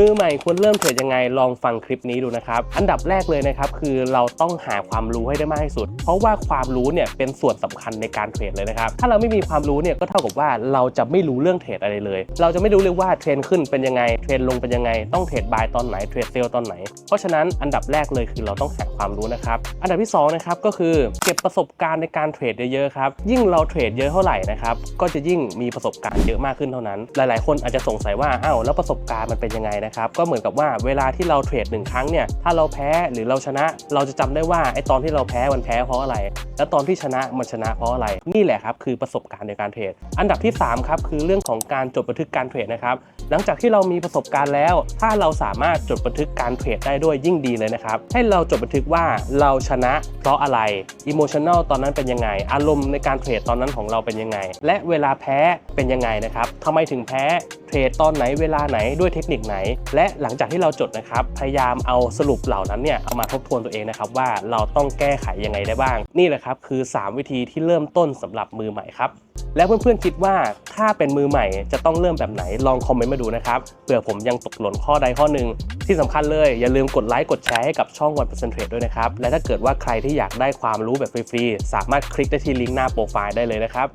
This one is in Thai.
มือใหม่ควรเริ่มเทรดยังไงลองฟังคลิปนี้ดูนะครับ อันดับแรกเลยนะครับคือเราต้องหาความรู้ให้ได้มากที่สุด เพราะว่าความรู้เนี่ยเป็นส่วนสำคัญในการเทรดเลยนะครับ ถ้าเราไม่มีความรู้เนี่ยก็เท่ากับว่าเราจะไม่รู้เรื่องเทรดอะไรเลย เราจะไม่รู้เลยว่าเทรนขึ้นเป็นยังไงเทรนลงเป็นยังไง ต้องเทรดบายตอนไหนเทรดเซลตอนไหน เพราะฉะนั้นอันดับแรกเลยคือเราต้องหาความรู้นะครับ อันดับที่สองนะครับก็คือเก็บประสบการณ์ในการเทรดเยอะๆครับ ยิ่งเราเทรดเยอะเท่าไหร่นะครับก็จะยิ่งมีประสบการณ์เยอะมากขึ้นเท่านั้น หลาย ๆ คนอาจจะสงสัยว่าอ้าวแล้วประสบการณ์มันเป็นยังไงนะครับก็เหมือนกับว่าเวลาที่เราเทรดหนึ่งครั้งเนี่ยถ้าเราแพ้หรือเราชนะ เราจะจำได้ว่าไอ้ตอนที่เราแพ้มันแพ้เพราะอะไร แล้วตอนที่ชนะมันชนะเพราะอะไรนี่แหละครับคือประสบการณ์ในการเทรดอันดับที่สามครับคือเรื่องของการจดบันทึกการเทรดนะครับหลังจากที่เรามีประสบการณ์แล้ว ถ้าเราสามารถจดบันทึกการเทรดได้ด้วยยิ่งดีเลยนะครับให้เราจดบันทึกว่าเราชนะเพราะอะไรอิโมชัน a ลตอนนั้นเป็นยังไง อารมณ์ในการเทรดตอนนั้นของเราเป็นยังไง และเวลาแพ้เป็นยังไงนะครับทำไมถึงแพ้เททรดตอนไหนเวลาไหนด้วยเทคนิคไหน และหลังจากที่เราจดนะครับ พยายามเอาสรุปเหล่านั้นเนี่ยเอามาทบทวนตัวเองนะครับว่าเราต้องแก้ไขยังไงได้บ้าง นี่แหละครับคือ 3 วิธีที่เริ่มต้นสำหรับมือใหม่ครับแล้วเพื่อนๆคิดว่าถ้าเป็นมือใหม่จะต้องเริ่มแบบไหนลองคอมเมนต์มาดูนะครับเผื่อผมยังตกหล่นข้อใดข้อหนึ่งที่สำคัญเลยอย่าลืมกดไลค์กดแชร์ให้กับช่องวันเปอร์เซ็นต์เทรดด้วยนะครับและถ้าเกิดว่าใครที่อยากได้ความรู้แบบฟรีๆสามารถคลิกได้ที่ลิงก์หน้าโปรไฟล์ได้เลยนะครับ